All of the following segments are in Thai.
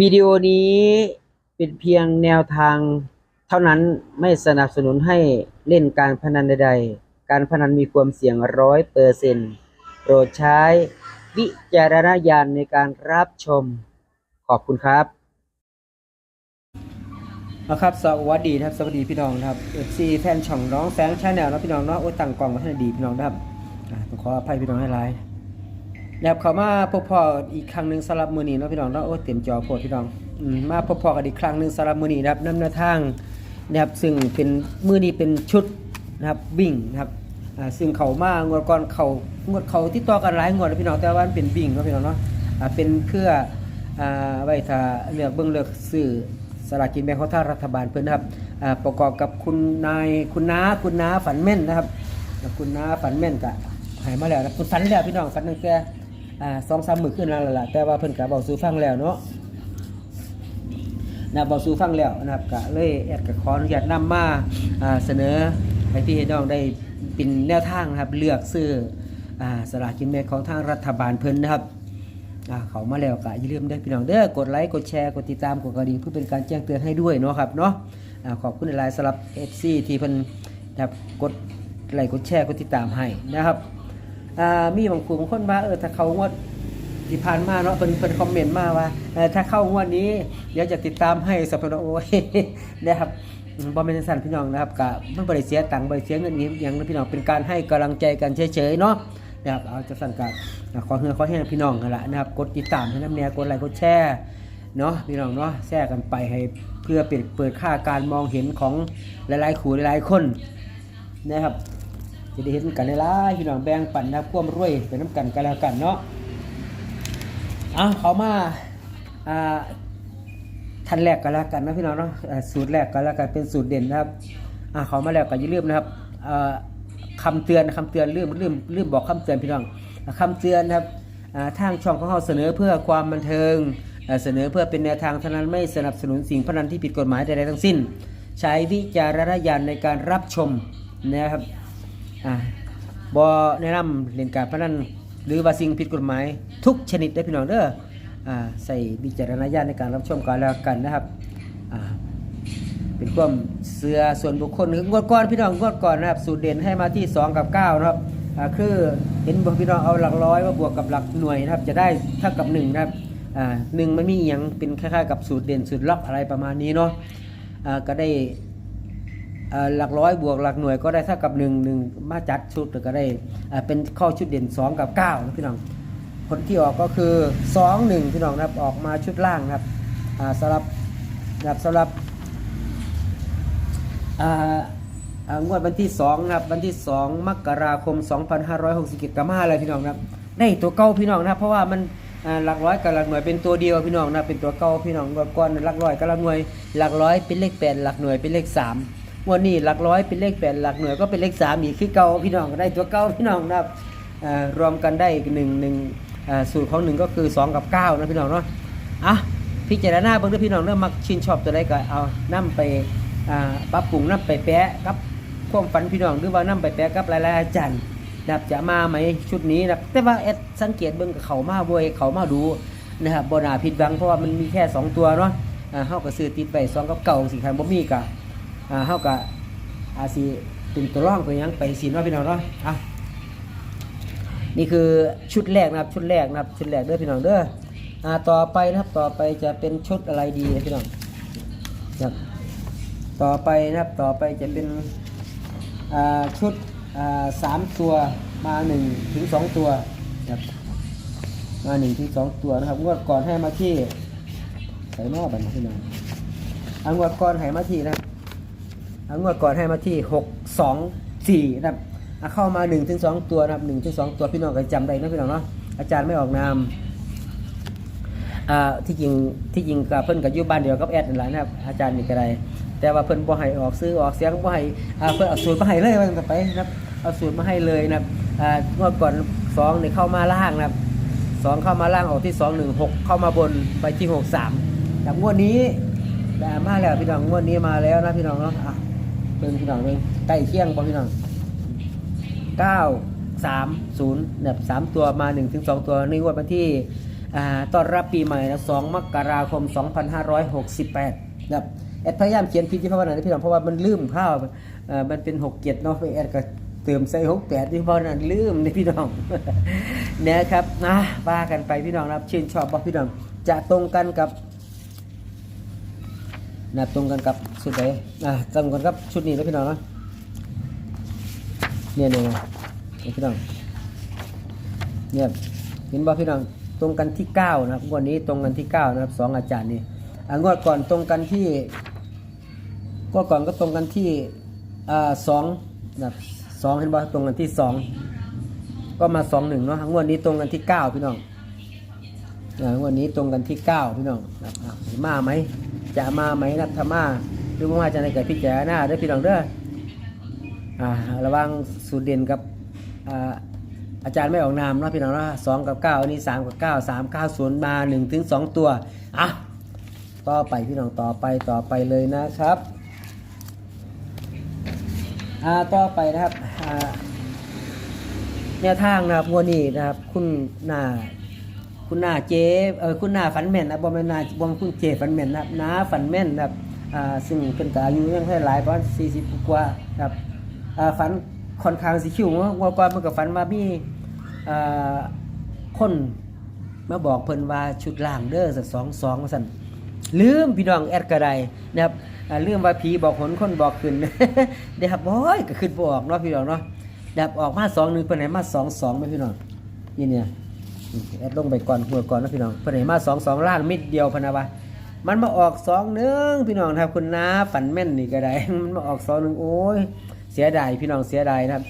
วิดีโอนี้เป็นเพียงแนวทางเท่านั้นไม่สนับสนุนให้เล่นการพนันใดๆ การพนันมีความเสี่ยงร้อยเปอร์เซ็นต์โปรดใช้วิจารณญาณในการรับชม ขอบคุณครับนะครับสวัสดีครับสวัสดีพี่น้องครับ FC แฟนช่องน้องแสงชาแนลนะพี่น้องเนาะโอ้ยตั้งกล่องมาให้ดีพี่น้องนะครับอ่าต้องขออภัยพี่น้องให้หลา ยนะครับเขามาพบพออีกครั้งหนึ่งสำหรับมือนี้เนาะพี่น้องเนาะโอ้เต็มจอโพดพี่น้องอมมาพบพอกันอีกครั้งหนึ่งสำหรับมือนี้นะครับน้ำแนวทางนะครับซึ่งเป็นมือนี้เป็นชุดนะครับวิ่งนะครับอ่าซึ่งเขามางวดก่อนเขางวดเขาที่ต่อกันหลายงวดนะพี่น้องแต่ว่ามันเป็นวิ่งเนาะพี่น้องเนาะอ่าเป็นเพื่ออ่าไว้ถ้าเลือกเบิ่งเลือกซื้อสลากกินแบ่งของทารัฐบาลเพิ่นนะครับอ่าประกอบกับคุณนายคุณน้าคุณน้าฝันแม่นนะครับ คุณน้าฝันแม่นกะหายมาแล้วนะคุณฝันแล้วพี่น้องฝันตั้งแต่ อ่าสองสามมือขึ้นแล้วล่ะแต่ว่าเพิ่นก็เบาสู่ฟังแล้วเนาะนะเบาสู่ฟังแล้วนะครับก็เลยแอดก็ขออนุญาตนำมาอ่าเสนอให้พี่ให้น้องได้เป็นแนวทางนะครับเลือกซื้ออ่าสลากกินแบ่งของทางรัฐบาลเพิ่นนะครับเขามาแล้วก็อย่าลืมเด้อพี่น้องเด้อกดไลค์กดแชร์กดติดตามกดกระดิ่งเพื่อเป็นการแจ้งเตือนให้ด้วยเนาะครับเนาะอ่าขอบคุณหลายสำหรับ FC ที่เพิ่นนะครับกดไลค์กดแชร์กดติดตามให้นะครับ มีบางคนบางคนว่าเออถ้าเขางวดที่ผ่านมาเนาะเป็นเป็นคอมเมนต์มาว่าถ้าเข้างวดนี้ เดี๋ยวจะติดตามให้สัพพะโอ้ยนะครับบอมเมนสันพี่น้องนะครับกะมันบริเสียตังค์บริเสียเงินนี้อย่างนั้พี่น้องเป็นการให้กำลังใจกันเฉยๆเนาะนะครับเอาจะสั่นกันขอเฮือขอแห้งพี่น้องกันละนะครับกดติดตามให้น้ำแนวกดไลค์กดแชร์เนาะพี่น้องเนาะแชร์กันไปให้เพื่อเปิดเปิดค่าการมองเห็นของหลายๆขู่หลายๆคนนะครับ จะได้เห็นกันหลายๆพี่น้องแบ่งปันนะครับควมรวยเป็นน้ำกันกันแล้วกันเนาะเอาเขามาอ่าทันแรกกันแล้วกันนะพี่น้องเนาะสูตรแรกกันแล้วกันเป็นสูตรเด่นนะครับอ่าเขามาแล้วก็อย่าลืมนะครับอ่าคำเตือนคำเตือนลืมลืมลืมบอกคำเตือนพี่น้องอ่าคำเตือนนะครับอ่าทางช่องของเราเสนอเพื่อความบันเทิงเสนอเพื่อเป็นแนวทางเท่านั้นไม่สนับสนุนสิ่งพนันที่ผิดกฎหมายใดๆทั้งสิ้น ใช้วิจารณญาณในการรับชมนะครับ อ่าบอแนะนำเล่นการพนันหรือว่าสิ่งผิดกฎหมายทุกชนิดได้พี่น้องเด้ออ่าใส่วิจารณญาณในการรับชมกันแล้วกันนะครับอ่าเป็นความเสือส่วนบุคคลงวดก่อนพี่น้องงวดก่อนนะครับ สูตรเด่นให้มาที่ 2 กับ 9 นะครับอ่าคือเห็นบอกพี่น้องเอาหลักร้อยมาบวกกับหลักหน่วยนะครับ จะได้เท่ากับ1นะครับอ่าหนึ่งมันมีอย่างเป็นคล้ายๆ กับสูตรเด่นสูตรล็อกอะไรประมาณนี้เนาะอ่าก็ได้ หลักร้อยบวกหลักหน่วยก็ได้เท่ากับหนึ่งหนึ่งมาจัดชุดก็ได้เป็นข้อชุดเด่น 2 กับ9นะพี่น้องผลที่ออกก็คือ 2 1 พี่น้องนะครับออกมาชุดล่างนะครับสำหรับนะครับสำหรับงวดวันที่2นะครับวันที่ 2 มกราคม 2567กับมาอะไรพี่น้องนะครับได้ตัวเก่าพี่น้องนะครับเพราะว่ามันหลักร้อยกับหลักหน่วยเป็นตัวเดียวพี่น้องนะเป็นตัวเก่าพี่น้องก่อนหลักร้อยกับหลักหน่วยหลักร้อยเป็นเลขแปดหลักหน่วยเป็นเลขสาม วันนี้หลักร้อยเป็นเลขแปดหลักหน่วยก็เป็นเลขสามอีกคือเก่าพี่น้องได้ตัวเก่าพี่น้องนะครับรวมกันได้อีกหนึ่งหนึ่งสูตรของหนึ่งก็คือสองกับเก้านะพี่น้องเนาะอะพิจารณาเบิ่งเด้อพี่น้องเริ่มมักชินชอบตัวใดก็เอานํไปปรับปรุงนํไปแปะกับความฝันพี่น้องหรือว่านํไปแปะกับหลายๆอาจารย์นับจะมาไหมชุดนี้นะแต่ว่าแอดสังเกตเบิ่งกับเขามาบ่อยเขามาดูนะครับบนาผิดหวังเพราะว่ามันมีแค่สองตัวเนาะอ่าเฮาก็ซื้อติดไปสองกับเก่าสิคันบ่มีก็ อ่าเฮาก็อาสิเป็นตัวร่องไปหยังไปสิเนาพี่น้องเนาะอะนี่คือชุดแรกนะครับชุดแรกนะครับชุดแรกเด้อพี่น้องเด้ออ่าต่อไปนะครับต่อไปจะเป็นชุดอะไรดีพี่น้องครับต่อไปนะครับต่อไปจะเป็นอ่าชุดอ่าสามตัวมาหนึ่งถึงสองตัวครับมาหนึ่งถึงสองตัวนะครับงวดก่อนให้มาที่ใส่หม้อบันพี่น้องอังวดก่อนให้มาที่นะครับ งวดก่อนให้มาที่หกสองสี่นะครับเข้ามาหนึ่งถึงสองตัวนะครับหนึ่งถึงสองตัวพี่น้องก็จำได้นะพี่น้องเนาะอาจารย์ไม่ออกนามที่จริงที่จริงกับเพิ่นกับยู่บ้านเดียวกับแอดนั่นแหละนะครับอาจารย์นี่ก็ได้แต่ว่าเพิ่นบ่ให้ออกซื้อออกเสียงบ่ให้เพิ่นเอาสูตรมาให้เลยว่าจังไปนะครับเอาสูตรมาให้เลยนะครับอ่างวดก่อนสองนี่เข้ามาล่างนะครับสองเข้ามาล่างออกที่สองหนึ่งหกเข้ามาบนไปที่หกสามแต่งวดนี้แต่มาแล้วพี่น้องงวดนี้มาแล้วนะพี่น้องเนาะ เป็นพี่น้องเลยใกล้เคียงป่ะพี่น้องเก้าสามศูนย์แบบสามตัวมาหนึ่งถึงสองตัวในงวดวันที่ต้อนรับปีใหม่นะ2มกราคม 2568นะครับแอดพยายามเขียนผิดที่พราะว่าไหนพี่น้องเพราะว่ามันลืมข้าวเออมันเป็น6เกียรติเนาะแอดก็เติมใส่68ที่เพราะนั้นลืมนี่พี่น้องนะครับนะว่ากันไปพี่น้องนะครับชื่นชอบบ่พี่น้องจะตรงกันกับนะตรงกันกับ ชุดไหนอ่าตรงกันกับชุดนี้นะพี่น้องเนาะเนี่ยเนี่ยนี่ยพี่น้องเนี่ยเห็นบ่พี่น้องตรงกันที่เก้านะครับงวดนี้ตรงกันที่เก้านะครับสองอาจารย์นี่อ่างวดก่อนตรงกันที่ก็ก่อนก็ตรงกันที่อ่าสองนะครับสองเห็นบ่ตรงกันที่สองก็มาสองหนึ่งเนาะงวดนี้ตรงกันที่เก้าพี่น้องงวันนี้ตรงกันที่9พี่น้องมาไหมจะมาไหมนัทธมา รือว่าจะในเกิดพิจารณาเด้พี่น้องเด้ออ่าระวังสูตรเด่นกับอ่าอาจารย์ไม่ออกนามนะพี่น้องนะสองกับเก้าอันนี้สามกับเก้าสามเก้าศูนย์มาหนึ่งถึงสองตัวอะต่อไปพี่น้องต่อไปต่อไปเลยนะครับอ่าต่อไปนะครับอ่าแนวทางนะครับงวดนี้นะครับ คุณหน้าคุณหน้าเจเออคุณหน้าฝันแม่นนะบ่แม่นนาบ่แม่นคุณเจฝันแม่นนะครับนาฝันแม่นนะครับ อ่าซึ่งเพิ่นก็อายุยังแค่หลายประมาณ40 กว่าครับอ่าฝันค่อนข้างสิคิวเนาะว่าก่อนมันก็ฝันว่ามีอ่าคนมาบอกเพิ่นว่าชุดล่างเด้อสัก2 2ว่าซั่นลืมพี่น้องแอดก็ได้นะครับลืมว่าผีบอกหนคนบอกขึ้นเด้ครับโอ้ยก็ขึ้นบ่ออกเนาะพี่น้องเนาะดับออกมา2 1เพิ่นให้มา2 2ไหมพี่น้องนี่เนี่ยแอดลงไปก่อนหัวก่อนนะพี่น้องเพิ่นให้มาสองสองล่างมิดเดียวพนะวะ มันมาออกสองหนึ่งพี่น้องครับคุณน้าฝันแม่นนี่ก็ได้ มันมาออกสองหนึ่งโอ้ยเสียดายพี่น้องเสียดายนะครับ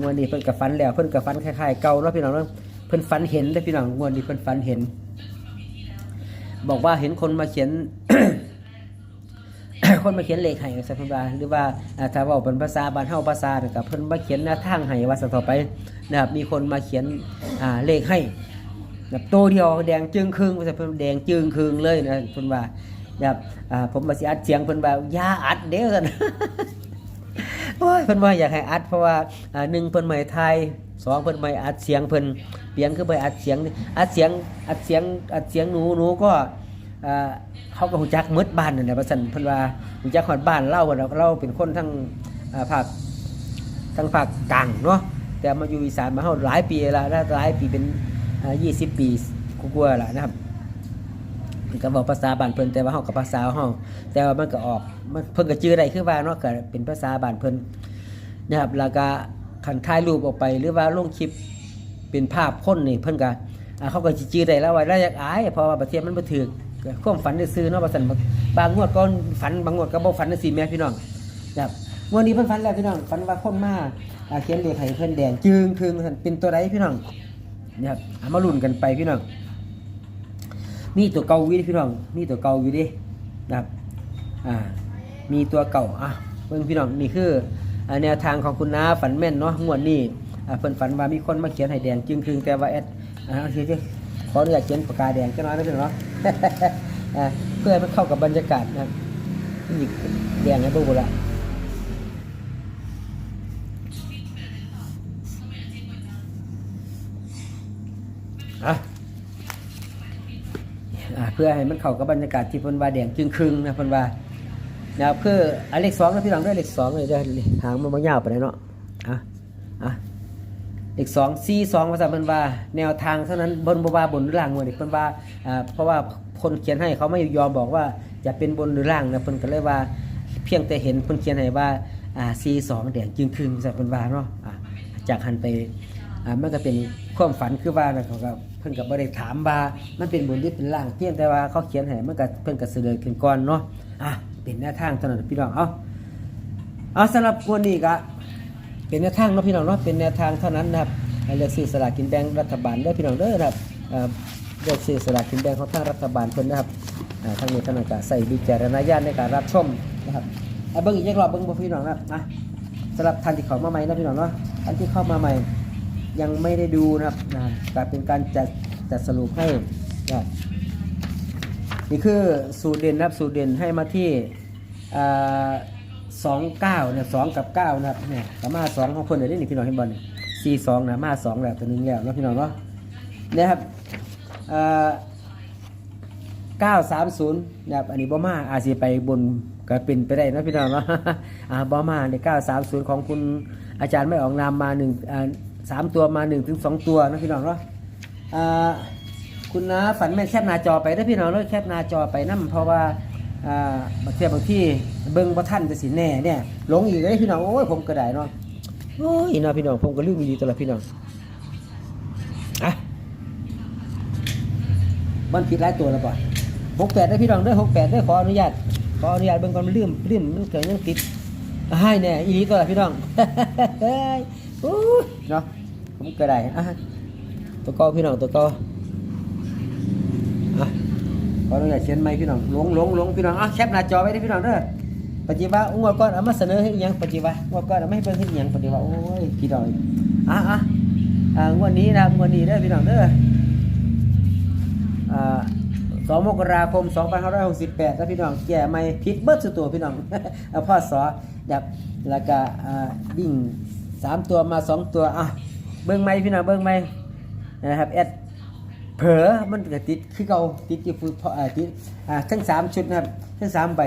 งวดนี้เพิ่นกับฝันแล้วเพิ่นกับฝันคล้ายๆเก่าเนาะพี่น้องเพิ่นฝันเห็นได้อพี่น้องงวดนี้เพิ่นฝันเห็น บอกว่าเห็นคนมาเขียน คนมาเขียนเลขให้สักพักหรือว่าอ่าถ้าว่าเป็นภาษาบ้านเฮาภาษาเนี่ยกับเพิ่นมาเขียนหน้าทางให้ว่าสักต่อไปนะครับมีคนมาเขียนเลขให้ แบบโตเดียวแดงจึงครึ่งว่าจะเพิ่นแดงจึงครึ่งเลยนะเพิ่นว่านะครับอ่าผมมาสิอัดเสียงเพิ่นว่าอย่าอัดเด้อซั่นโอ้ยเพิ่นว่าอยากให้อัดเพราะว่าอ่าหนึ่งเพิ่นไม่ไทยสองเพิ่นไม่อัดเสียงเพิ่นเปลี่ยนคือไปอัดเสียงอัดเสียงอัดเสียงอัดเสียงหนูหนูก็อ่าเขาก็ฮู้จักหมดบ้านนั่นแหละว่าซั่นเพิ่นว่าฮู้จักฮอดบ้านเล่าว่าเราเป็นคนทั้งอ่าภาคทั้งภาคกลางเนาะแต่มาอยู่อีสานมาเฮาหลายปีแล้วนะหลายปีเป็น อ่า20ปีกว่าๆแล้วนะครับก็บอกภาษาบ้านเพิ่นแต่ว่าเฮากับภาษาเฮาแต่ว่ามันก็ออกมันเพิ่นก็จื้อได้คือว่าเนาะก็เป็นภาษาบ้านเพิ่นนะครับแล้วก็คันถ่ายรูปออกไปหรือว่าลงคลิปเป็นภาพคนนี่เพิ่นก็เขาก็สิจื้อได้แล้วว่าแล้วอยากอายเพราะว่าประเทศมันบ่ถูกความฝันซื่อเนาะว่าซั่นบางงวดก็ฝันบางงวดก็บ่ฝันจังซี่แม่พี่น้องนะครับงวดนี้เพิ่นฝันแล้วพี่น้องฝันว่าคนมาเขียนเลขให้เพิ่นแดงจึงถึงเป็นตัวใดพี่น้อง นะครับเอามาลุ้นกันไปพี่น้องมีตัวเก่าอยู่ดิพี่น้องมีตัวเก่าอยู่ดินะครับอ่ามีตัวเก่าอะเพิ่งพี่น้องนี่คืออ่าแนวทางของคุณน้าฝันแม่นเนาะงวดนี้อ่าเพิ่นฝันว่ามีคนมาเขียนให้แดงจึงครึงแต่ว่าแอดอ่าเอาทีที่ขออนุญาตเขียนปากกาแดงจังน้อยนะพี่น้องเนาะอ่าเพื่อให้มันเข้ากับบรรยากาศนะครับนี่แดงให้เบิ่งบ่ละ อะเพื่อให้มันเข้ากับบรรยากาศที่พนวาแดงจึงครึ่งนะพนวานะครับคืออเลขสองนะพี่น้องด้วยเลขสองเลยเด้อหางมันบ่ยาวไปานใดเนาะอะอะเลขสองสี่สองภาษาพนวาแนวทางเท่านั้นบนบ่ว่าบนหรือล่างว่านี่เพิ่นวาอ่าเพราะว่าคนเขียนให้เขาไม่ยอมบอกว่าจะเป็นบนหรือล่างนะเพิ่นก็เลยว่า เพียงแต่เห็นเพิ่นเขียนให้ว่าอ่าสี่สองแดงจึงครึ่งภาษาพนวาเนาะอะจากหันไปอ่ามันก็เป็น ความฝันคือว่านะเขาก็เพิ่นก็บ่ได้ถามว่ามันเป็นบนหรือเป็นล่างเพียงแต่ว่าเขาเขียนให้มันก็เพิ่นก็เสนอขึ้นก่อนเนาะอะเป็นแนวทางเท่านั้นพี่น้องเอาเอาสำหรับวันนี้ก็เป็นแนวทางเนาะพี่น้องเนาะเป็นแนวทางเท่านั้นนะครับเลือกซื้อสลากกินแบ่งรัฐบาลเด้อพี่น้องเด้อนะครับอ่าเลือกซื้อสลากกินแบ่งของทางรัฐบาลเพิ่นนะครับอ่าทางนี้ทางนั้นก็ใส่วิจารณญาณในการรับชมนะครับเอาเบิ่งอีกรอบเบิ่งบ่พี่น้องนะครับนะสำหรับท่านที่เข้ามาใหม่นะพี่น้องเนาะท่านที่เข้ามาใหม่ ยังไม่ได้ดูนะครับนะแต่เป็นการจัดจัดสรุปให้นะนี่คือสูตรเด่นนะครับสูตรเด่นให้มาที่สองเก้าเนี่ยสองกับเก้านะครับเนี่ยกับมาสองของคนเดี๋ยวนี้นี่พี่น้องเห็นบอลสี่สองนะมาสองแล้วตัวหนึงแล้วเนาะพี่น้องเนาะเนี่ยครับเอ่อ930นะครับอันนี้บ่มาอาจสิไปบนก็เป็นไปได้นะพี่น้องเนาะอ่าบ่มาใน930ของคุณอาจารย์ไม่ออกนามมา1อ่า สามตัวมา1ถึง2ตัวนะพี่น้องเนาะคุณนะฝันแม่แคปหน้าจอไปนะพี่น้องเนาะแคปหน้าจอไปนํเพราะว่าบางเทีบางที่เบิ่งบ่ทันจะสิแน่เนี่ยหลงอีกเลยพี่น้องโอ้ยผมก็ได้เนาะโอ้ยนะพี่น้องผมก็ลืมอีหลีตัวละพี่น้องอะมันผิดหลายตัวแล้วก่อนหกแปดได้พี่น้องด้อหกแปดได้อขออนุญาตขออนุญาตเบิ่งก่อนมันลืมลืมมันเกิดยังติดให้แน่อีหลีตัวละพี่น้อง เนาะผมก็ได้อะตัวเก็พี่น้องตัวก็อะขออนุญาตเขียนไม้พี่น้องหลงหลงหลงพี่น้องอะแคปหน้าจอไว้ด้พี่น้องเด้อปัจจุบันงวดก่อนเอามาเสนอให้อีหยังปัจจุบันงวดก่อนเอามาให้เบิ่งให้อีหยังปัจจุบันโอ้ยพี่น้องอะอะอ่างวดนี้นะงวดนี้เด้อพี่น้องเด้ออ่า2มกราคม2568แล้วพี่น้องแก่ไม่ผิดเบิดสุดตัวพี่น้องพ่อสอดับแล้วก็อ่า วิ่ง3ตัวมา2ตัวอะเบิ้งไม่พี่น้องเบิ้งไม่นะครับแอดเผลอมันก็ติดคือเก่าติดอยู่ฟุตพออ่าติดอ่าทั้ง3ชุดนะครับทั้ง3ใบ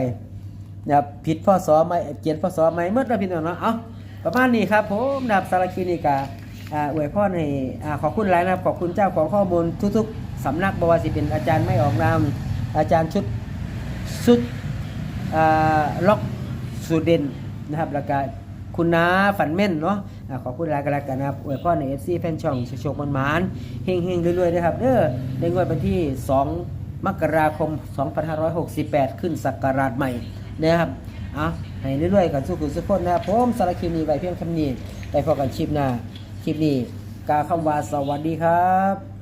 นะครับผิดพ่อสอไม่เกียนพ่อสอไม่เมื่อแล้วพี่น้องเนาะเอาประมาณนี้ครับผมนะครับสารคลินิกาอ่าอวยพรให้อ่าขอบคุณหลายนะครับขอบคุณเจ้าของข้อมูลทุก ๆสำนักบวาสิเป็นอาจารย์ไม่ออกนามอาจารย์ชุดชุดอ่าล็อกสูตรเด่นนะครับแล้วก็ คุณน้าฝันแม่นเนาะขอบคุณหลายกันแล้วกันนะครับอวยพรในเอฟซีแฟนช่องโชคมันมานเฮงเฮงๆรวยๆนะครับเด้อในงวดวันที่ 2 มกราคม 2568 ขึ้นศักราชใหม่นะครับเอาให้เรื่อยๆกันสู้คุณสุขคนนะครับผมสารคลิปนีไวเพียงคำนี้ไปพอกันคลิปหน้าคลิปนี้กาคำว่าสวัสดีครับ